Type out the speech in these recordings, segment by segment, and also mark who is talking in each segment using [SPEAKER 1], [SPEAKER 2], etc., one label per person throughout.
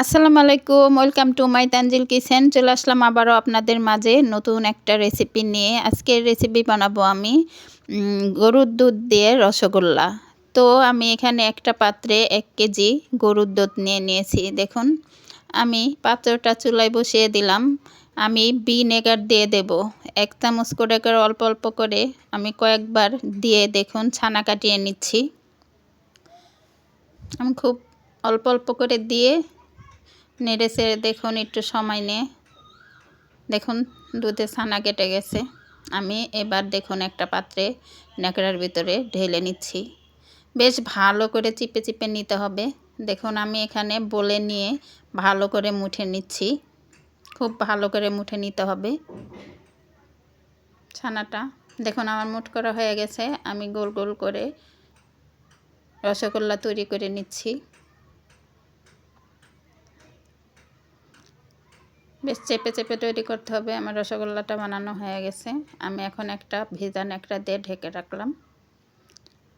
[SPEAKER 1] আসসালামু আলাইকুম, welcome to my Tanzil kitchen. চলে আসলাম আবারও আপনাদের মাঝে নতুন একটা রেসিপি নিয়ে। আজকের রেসিপি বানাবো আমি গরুর দুধ দিয়ে রসগোল্লা। তো আমি এখানে একটা পাত্রে এক কেজি গরুর দুধ নিয়ে নিয়েছি। দেখুন, আমি পাত্রটা চুলায় বসিয়ে দিলাম। আমি ভিনেগার দিয়ে দেব। এক চামচ করে করে অল্প অল্প করে আমি কয়েকবার দিয়ে দেখুন, ছানা কাটিয়ে নিচ্ছি। আমি খুব অল্প অল্প করে দিয়ে নেড়ে চেড়ে দেখুন, একটু সময় নিয়ে। দেখুন দুধে ছানা কেটে গেছে। আমি এবার দেখুন একটা পাত্রে ন্যাকড়ার ভিতরে ঢেলে নিচ্ছি। বেশ ভালো করে চিপে চিপে নিতে হবে। দেখুন, আমি এখানে বলে নিয়ে ভালো করে মুঠে নিচ্ছি। খুব ভালো করে মুঠে নিতে হবে। ছানাটা, দেখুন, আমার মুঠ করা হয়ে গেছে। আমি গোল গোল করে রসগোল্লা তৈরি করে নিচ্ছি। বেশ চেপে চেপে তৈরি করতে হবে। আমার রসগোল্লাটা বানানো হয়ে গেছে। আমি এখন একটা ভেজা ন্যাকড়া দিয়ে ঢেকে রাখলাম।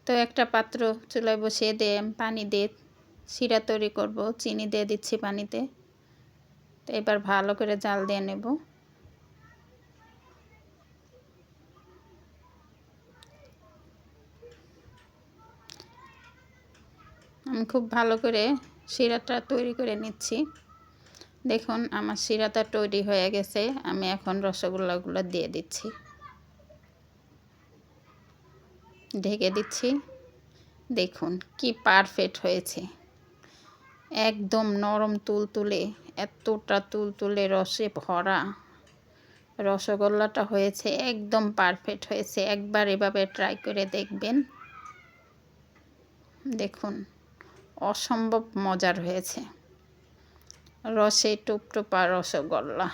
[SPEAKER 1] তো একটা পাত্র চুলায় বসিয়ে দিয়ে পানি দিয়ে শিরা তৈরি করব। চিনি দিয়ে দিচ্ছি পানিতে। তো এবার ভালো করে জাল দিয়ে নেব। আমি খুব ভালো করে শিরাটা তৈরি করে নিচ্ছি। দেখুন, আমার শিরাটা তৈরি হয়ে গেছে। আমি এখন রসগোল্লাগুলো দিয়ে দিচ্ছি। ঢেকে দিচ্ছি। দেখুন, কি পারফেক্ট হয়েছে। একদম নরম তুল তুলে এতটা তুল তুলে রসে ভরা রসগোল্লাটা হয়েছে, একদম পারফেক্ট হয়েছে। একবার এভাবে ট্রাই করে দেখবেন। দেখুন, অসম্ভব মজার হয়েছে। রসে টুপটুপা রসগোল্লা।